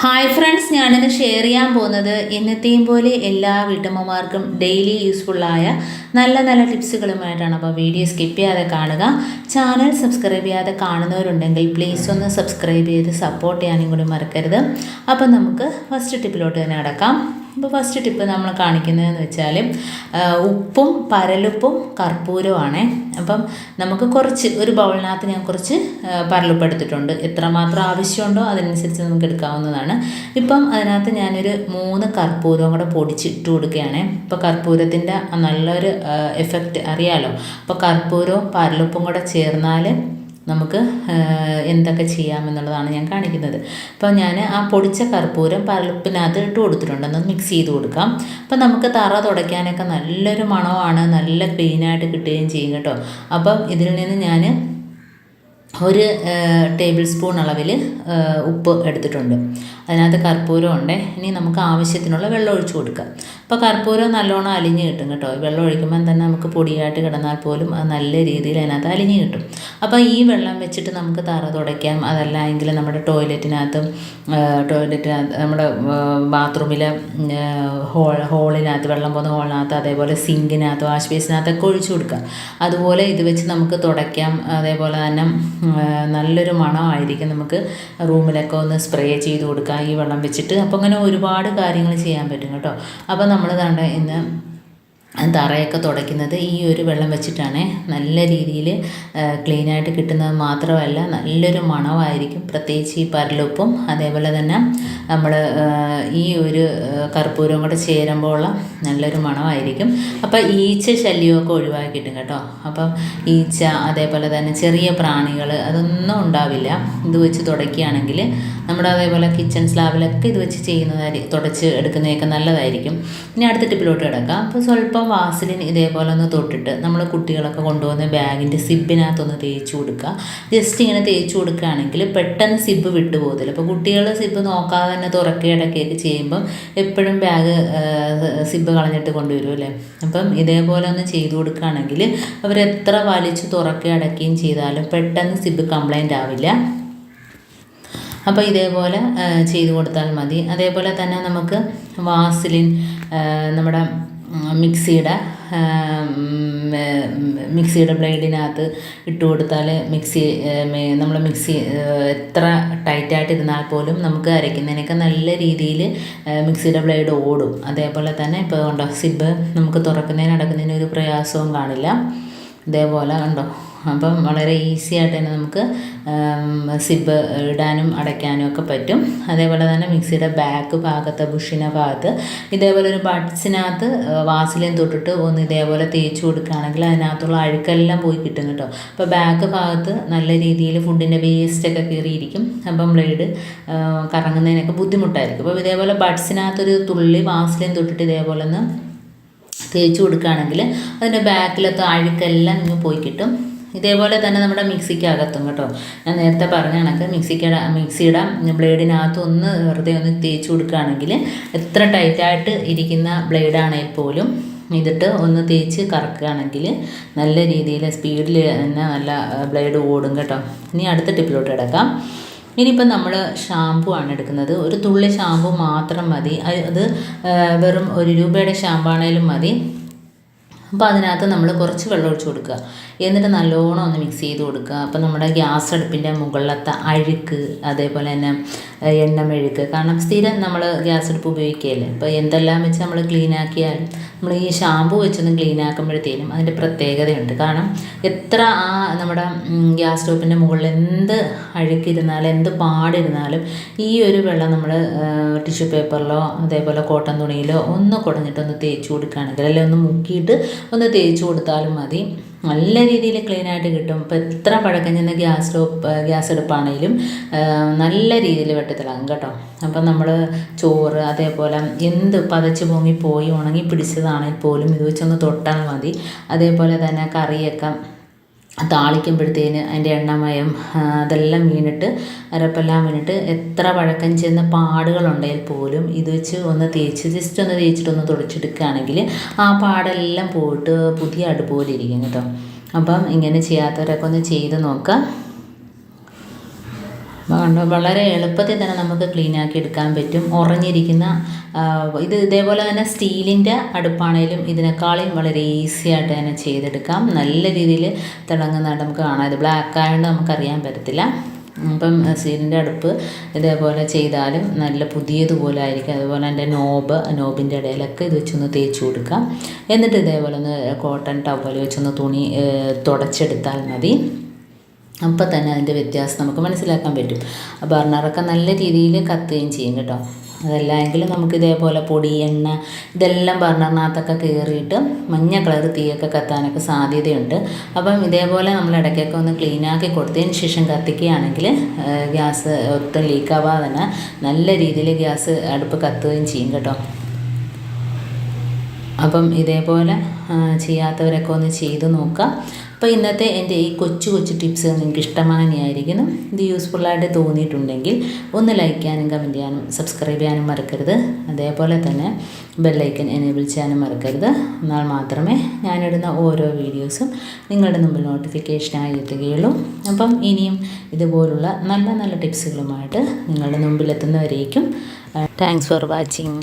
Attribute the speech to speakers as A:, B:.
A: Hi friends ഞാനിന്ന് share ചെയ്യാൻ പോകുന്നത് എന്നത്തെയും പോലെ എല്ലാ വീട്ടമ്മമാർക്കും ഡെയിലി യൂസ്ഫുള്ളായ നല്ല നല്ല ടിപ്സുകളുമായിട്ടാണ് അപ്പോൾ വീഡിയോ സ്കിപ്പ് ചെയ്യാതെ കാണുക. ചാനൽ സബ്സ്ക്രൈബ് ചെയ്യാതെ കാണുന്നവരുണ്ടെങ്കിൽ പ്ലീസ് ഒന്ന് സബ്സ്ക്രൈബ് ചെയ്ത് സപ്പോർട്ട് ചെയ്യാനും കൂടി മറക്കരുത്. അപ്പം നമുക്ക് ഫസ്റ്റ് ടിപ്പിലോട്ട് തന്നെ കിടക്കാം അപ്പോൾ ഫസ്റ്റ് ടിപ്പ് നമ്മൾ കാണിക്കുന്നതെന്ന് വെച്ചാൽ ഉപ്പും പരലുപ്പും കർപ്പൂരമാണ് അപ്പം നമുക്ക് കുറച്ച് ഒരു ബൗളിനകത്ത് ഞാൻ കുറച്ച് പരലുപ്പ് എടുത്തിട്ടുണ്ട്. എത്രമാത്രം ആവശ്യമുണ്ടോ അതനുസരിച്ച് നമുക്ക് എടുക്കാവുന്നതാണ്. ഇപ്പം അതിനകത്ത് ഞാനൊരു മൂന്ന് കർപ്പൂരവും കൂടെ പൊടിച്ചിട്ട് കൊടുക്കുകയാണ്. ഇപ്പോൾ കർപ്പൂരത്തിന്റെ നല്ലൊരു എഫക്റ്റ് അറിയാലോ. അപ്പോൾ കർപ്പൂരവും പരലുപ്പും കൂടെ ചേർന്നാൽ നമുക്ക് എന്തൊക്കെ ചെയ്യാമെന്നുള്ളതാണ് ഞാൻ കാണിക്കുന്നത്. അപ്പോൾ ഞാൻ ആ പൊടിച്ച കർപ്പൂരം പരലുപ്പിനകത്ത് ഇട്ട് കൊടുത്തിട്ടുണ്ട്. ഒന്ന് മിക്സ് ചെയ്ത് കൊടുക്കാം. അപ്പോൾ നമുക്ക് തറ തുടയ്ക്കാനൊക്കെ നല്ലൊരു മണമാണ്. നല്ല ക്ലീനായിട്ട് കിട്ടുകയും ചെയ്യും കേട്ടോ. അപ്പം ഇതിൽ നിന്ന് ഞാൻ ഒരു ടേബിൾ സ്പൂൺ അളവിൽ ഉപ്പ് എടുത്തിട്ടുണ്ട്. അതിനകത്ത് കർപ്പൂരം ഉണ്ട്. ഇനി നമുക്ക് ആവശ്യത്തിനുള്ള വെള്ളം ഒഴിച്ചു കൊടുക്കാം. അപ്പോൾ കർപ്പൂരം നല്ലോണം അലിഞ്ഞ് കിട്ടും കേട്ടോ. വെള്ളം ഒഴിക്കുമ്പം തന്നെ നമുക്ക് പൊടിയായിട്ട് കിടന്നാൽ പോലും അത് നല്ല രീതിയിൽ അതിനകത്ത് അലിഞ്ഞ് കിട്ടും. അപ്പോൾ ഈ വെള്ളം വെച്ചിട്ട് നമുക്ക് തറ തുടയ്ക്കാം. അതല്ല എങ്കിൽ നമ്മുടെ ടോയ്ലറ്റിനകത്തും ടോയ്ലറ്റിനകത്ത് നമ്മുടെ ബാത്റൂമിലെ ഹോൾ ഹോളിനകത്ത് വെള്ളം പോകുന്ന ഹോളിനകത്ത് അതേപോലെ സിങ്കിനകത്ത് വാഷ് ബേസിനകത്തൊക്കെ ഒഴിച്ചു കൊടുക്കാം. അതുപോലെ ഇത് വെച്ച് നമുക്ക് തുടയ്ക്കാം. അതേപോലെ തന്നെ നല്ലൊരു മണമായിരിക്കും നമുക്ക് റൂമിലൊക്കെ ഒന്ന് സ്പ്രേ ചെയ്ത് കൊടുക്കാം ഈ വെള്ളം വെച്ചിട്ട്. അപ്പോൾ അങ്ങനെ ഒരുപാട് കാര്യങ്ങൾ ചെയ്യാൻ പറ്റും കേട്ടോ. അപ്പോൾ നമ്മൾ കണ്ട ഇന്ന് തറയൊക്കെ തുടയ്ക്കുന്നത് ഈ ഒരു വെള്ളം വെച്ചിട്ടാണ്. നല്ല രീതിയിൽ ക്ലീനായിട്ട് കിട്ടുന്നത് മാത്രമല്ല നല്ലൊരു മണമായിരിക്കും. പ്രത്യേകിച്ച് ഈ പരലുപ്പും അതേപോലെ തന്നെ നമ്മൾ ഈ ഒരു കർപ്പൂരം കൂടെ ചേരുമ്പോൾ നല്ലൊരു മണമായിരിക്കും. അപ്പോൾ ഈച്ച ശല്യമൊക്കെ ഒഴിവാക്കി കിട്ടും. കേട്ടോ അപ്പം ഈച്ച അതേപോലെ തന്നെ ചെറിയ പ്രാണികൾ അതൊന്നും ഉണ്ടാവില്ല. ഇത് വെച്ച് തുടയ്ക്കുകയാണെങ്കിൽ നമ്മുടെ അതേപോലെ കിച്ചൺ സ്ലാബിലൊക്കെ ഇത് വെച്ച് ചെയ്യുന്നതായിരിക്കും തുടച്ച് എടുക്കുന്നതൊക്കെ നല്ലതായിരിക്കും. ഇനി അടുത്ത ടിപ്പിലോട്ട് കിടക്കാം. അപ്പോൾ സ്വല്പം വാസലിൻ ഇതേപോലെ ഒന്ന് തൊട്ടിട്ട് നമ്മൾ കുട്ടികളൊക്കെ കൊണ്ടുവന്ന ബാഗിന്റെ സിബിനകത്തൊന്ന് തേച്ച് കൊടുക്കുക. ജസ്റ്റ് ഇങ്ങനെ തേച്ച് കൊടുക്കുകയാണെങ്കിൽ പെട്ടെന്ന് സിബ് വിട്ടു പോകത്തില്ല അപ്പോൾ കുട്ടികൾ സിബ് നോക്കാതെ തന്നെ തുറക്കുകയൊക്കെ ചെയ്യുമ്പം എപ്പോഴും ബാഗ് സിബ് കളഞ്ഞിട്ട് കൊണ്ടുവരും അല്ലേ? അപ്പം ഇതേപോലെ ഒന്ന് ചെയ്തു കൊടുക്കുകയാണെങ്കിൽ എത്ര വലിച്ച് തുറക്കുക അടയ്ക്കുകയും ചെയ്താലും പെട്ടെന്ന് സിബ് കംപ്ലൈന്റ് ആവില്ല. അപ്പോൾ ഇതേപോലെ ചെയ്തു കൊടുത്താൽ മതി. അതേപോലെ തന്നെ നമുക്ക് വാസിലിൻ നമ്മുടെ മിക്സിയുടെ മിക്സിയുടെ ബ്ലേഡിനകത്ത് ഇട്ട് കൊടുത്താൽ മിക്സി നമ്മൾ മിക്സി എത്ര ടൈറ്റായിട്ട് ഇരുന്നാൽ പോലും നമുക്ക് അരയ്ക്കുന്നതിനൊക്കെ നല്ല രീതിയിൽ മിക്സിയുടെ ബ്ലേഡ് ഓടും. അതേപോലെ തന്നെ ഇപ്പോൾ ഉണ്ടോ സിബ് നമുക്ക് തുറക്കുന്നതിന് അടക്കുന്നതിന് ഒരു പ്രയാസവും കാണില്ല. ഇതേപോലെ കണ്ടോ? അപ്പം വളരെ ഈസി ആയിട്ട് തന്നെ നമുക്ക് സിബ് ഇടാനും അടയ്ക്കാനും ഒക്കെ പറ്റും. അതേപോലെ തന്നെ മിക്സിയുടെ ബാക്ക് ഭാഗത്ത് ബുഷിന്റെ ഭാഗത്ത് ഇതേപോലെ ഒരു ബഡ്സിനകത്ത് വാസലിൻ തൊട്ടിട്ട് ഒന്ന് ഇതേപോലെ തേച്ച് കൊടുക്കുകയാണെങ്കിൽ അതിനകത്തുള്ള അഴുക്കെല്ലാം പോയി കിട്ടും കേട്ടോ. അപ്പോൾ ബാക്ക് ഭാഗത്ത് നല്ല രീതിയിൽ ഫുഡിന്റെ വേസ്റ്റൊക്കെ കയറിയിരിക്കും. അപ്പം ബ്ലേഡ് കറങ്ങുന്നതിനൊക്കെ ബുദ്ധിമുട്ടായിരിക്കും. അപ്പോൾ ഇതേപോലെ ബഡ്സിനകത്തൊരു തുള്ളി വാസലിൻ തൊട്ടിട്ട് ഇതേപോലെ ഒന്ന് തേച്ച് കൊടുക്കുകയാണെങ്കിൽ അതിന്റെ ബാക്കിലത്തെ അഴുക്കെല്ലാം ഇങ്ങ് പോയി കിട്ടും. ഇതേപോലെ തന്നെ നമ്മുടെ മിക്സിക്കകത്തും കേട്ടോ. ഞാൻ നേരത്തെ പറഞ്ഞ കണക്ക് മിക്സിക്കട മിക്സിയുടെ. ബ്ലേഡിനകത്ത് ഒന്ന് വെറുതെ ഒന്ന് തേച്ച് കൊടുക്കുകയാണെങ്കിൽ എത്ര ടൈറ്റായിട്ട് ഇരിക്കുന്ന ബ്ലേഡാണെങ്കിൽ പോലും ഇതിട്ട് ഒന്ന് തേച്ച് കറക്കുകയാണെങ്കിൽ നല്ല രീതിയിൽ സ്പീഡിൽ തന്നെ നല്ല ബ്ലേഡ് ഓടും കേട്ടോ. ഇനി അടുത്ത ടിപ്പിലോട്ട് കിടക്കാം. ഇനിയിപ്പം നമ്മൾ ഷാമ്പു ആണ് എടുക്കുന്നത്. ഒരു തുള്ളി ഷാമ്പു മാത്രം മതി. അത് അത് വെറും ഒരു രൂപയുടെ ഷാമ്പു ആണേലും മതി. അപ്പോൾ അതിനകത്ത് നമ്മൾ കുറച്ച് വെള്ളം ഒഴിച്ച് കൊടുക്കുക. എന്നിട്ട് നല്ലോണം ഒന്ന് മിക്സ് ചെയ്ത് കൊടുക്കുക. അപ്പോൾ നമ്മുടെ ഗ്യാസ് അടുപ്പിന്റെ മുകളിലത്തെ അഴുക്ക് അതേപോലെ തന്നെ എണ്ണമെഴുക്ക്. കാരണം സ്ഥിരം നമ്മൾ ഗ്യാസ് അടുപ്പ് ഉപയോഗിക്കുകയല്ലേ? അപ്പോൾ എന്തെല്ലാം വെച്ച് നമ്മൾ ക്ലീൻ ആക്കിയാൽ നമ്മൾ ഈ ഷാമ്പു വെച്ചൊന്നും ക്ലീൻ ആക്കുമ്പോഴത്തേനും അതിന്റെ പ്രത്യേകതയുണ്ട്. കാരണം എത്ര ആ നമ്മുടെ ഗ്യാസ് സ്റ്റോപ്പിന്റെ മുകളിൽ എന്ത് അഴുക്കിരുന്നാലും എന്ത് പാടിരുന്നാലും ഈ ഒരു വെള്ളം നമ്മൾ ടിഷ്യൂ പേപ്പറിലോ അതേപോലെ കോട്ടൺ തുണിയിലോ ഒന്ന് കുടഞ്ഞിട്ടൊന്ന് തേച്ച് കൊടുക്കുകയാണെങ്കിൽ അല്ലെങ്കിൽ ഒന്ന് മുക്കിയിട്ട് ഒന്ന് തേച്ച് കൊടുത്താലും മതി. നല്ല രീതിയിൽ ക്ലീൻ ആയിട്ട് കിട്ടും. ഇപ്പോൾ എത്ര പഴക്കം ചെന്ന ഗ്യാസ് സ്റ്റോപ്പ് ഗ്യാസ് അടുപ്പാണെങ്കിലും നല്ല രീതിയിൽ വെട്ടിത്തിളങ്ങും കേട്ടോ. അപ്പം നമ്മൾ ചോറ് അതേപോലെ എന്ത് പതച്ച് പൊങ്ങി പോയി ഉണങ്ങി പിടിച്ചതാണെങ്കിൽ പോലും ഇത് വെച്ചൊന്ന് തൊട്ടാൽ മതി. അതേപോലെ തന്നെ കറിയൊക്കെ താളിക്കുമ്പോഴത്തേന് അതിന്റെ എണ്ണമയം അതെല്ലാം വീണിട്ട് അരപ്പെല്ലാം വീണിട്ട് എത്ര പഴക്കം ചെന്ന പാടുകളുണ്ടെങ്കിൽ പോലും. ഇത് വെച്ച് ഒന്ന് തേച്ച് ജസ്റ്റ് ഒന്ന് തേച്ചിട്ടൊന്ന് തുടച്ചെടുക്കുകയാണെങ്കിൽ ആ പാടെല്ലാം പോയിട്ട് പുതിയ അടുപോലെ ഇരിക്കും കേട്ടോ. അപ്പം ഇങ്ങനെ ചെയ്യാത്തവരൊക്കെ ഒന്ന് ചെയ്ത് നോക്കാം കണ്ടോ വളരെ എളുപ്പത്തിൽ തന്നെ നമുക്ക് ക്ലീൻ ആക്കി എടുക്കാൻ പറ്റും. ഉറഞ്ഞിരിക്കുന്ന ഇത് ഇതേപോലെ തന്നെ സ്റ്റീലിന്റെ അടുപ്പാണേലും ഇതിനേക്കാളും വളരെ ഈസി ആയിട്ട് തന്നെ ചെയ്തെടുക്കാം. നല്ല രീതിയിൽ തിളങ്ങുന്നതായിട്ട് നമുക്ക് കാണാം. ഇത് ബ്ലാക്ക് ആയതുകൊണ്ട് നമുക്കറിയാൻ പറ്റത്തില്ല. അപ്പം സ്റ്റീലിന്റെ അടുപ്പ് ഇതേപോലെ ചെയ്താലും നല്ല പുതിയതുപോലെ ആയിരിക്കും. അതുപോലെ എന്റെ നോബ് നോബിന്റെ ഇടയിലൊക്കെ ഇത് വെച്ചൊന്ന് തേച്ച് കൊടുക്കാം. എന്നിട്ട് ഇതേപോലെ ഒന്ന് കോട്ടൺ ടവൽ വെച്ചൊന്ന് തുണി തുടച്ചെടുത്താൽ മതി. അപ്പോൾ തന്നെ അതിന്റെ വ്യത്യാസം നമുക്ക് മനസ്സിലാക്കാൻ പറ്റും. ആ ബർണറൊക്കെ നല്ല രീതിയിൽ കത്തുകയും ചെയ്യും കേട്ടോ. അതല്ല എങ്കിൽ നമുക്ക് ഇതേപോലെ പൊടി എണ്ണ ഇതെല്ലാം ബർണറിനകത്തൊക്കെ കയറിയിട്ട് മഞ്ഞ കളർ തീയൊക്കെ കത്താനൊക്കെ സാധ്യതയുണ്ട്. അപ്പം ഇതേപോലെ നമ്മൾ ഇടയ്ക്കൊക്കെ ഒന്ന് ക്ലീനാക്കി കൊടുത്തതിന് ശേഷം കത്തിക്കുകയാണെങ്കിൽ ഗ്യാസ് ഒട്ടും ലീക്കാവാതെ തന്നെ നല്ല രീതിയിൽ ഗ്യാസ് അടുപ്പ് കത്തുകയും ചെയ്യും കേട്ടോ. അപ്പം ഇതേപോലെ ചെയ്യാത്തവരൊക്കെ ഒന്ന് ചെയ്ത് നോക്കാം. അപ്പോൾ ഇന്നത്തെ എന്റെ ഈ കൊച്ചു കൊച്ചു ടിപ്സ് നിങ്ങൾക്ക് ഇഷ്ടമാനിയായിരിക്കുന്നു ഇത് യൂസ്ഫുള്ളായിട്ട് തോന്നിയിട്ടുണ്ടെങ്കിൽ ഒന്ന് ലൈക്ക് ചെയ്യാനും കമന്റ് ചെയ്യാനും സബ്സ്ക്രൈബ് ചെയ്യാനും മറക്കരുത്. അതേപോലെ തന്നെ ബെല്ലൈക്കൻ എനേബിൾ ചെയ്യാനും മറക്കരുത്. എന്നാൽ മാത്രമേ ഞാനിടുന്ന ഓരോ വീഡിയോസും നിങ്ങളുടെ മുമ്പിൽ നോട്ടിഫിക്കേഷനായി എത്തുകയുള്ളൂ. അപ്പം ഇനിയും ഇതുപോലുള്ള നല്ല നല്ല ടിപ്സുകളുമായിട്ട് നിങ്ങളുടെ മുമ്പിൽ എത്തുന്നവരേക്കും താങ്ക്സ് ഫോർ വാച്ചിങ്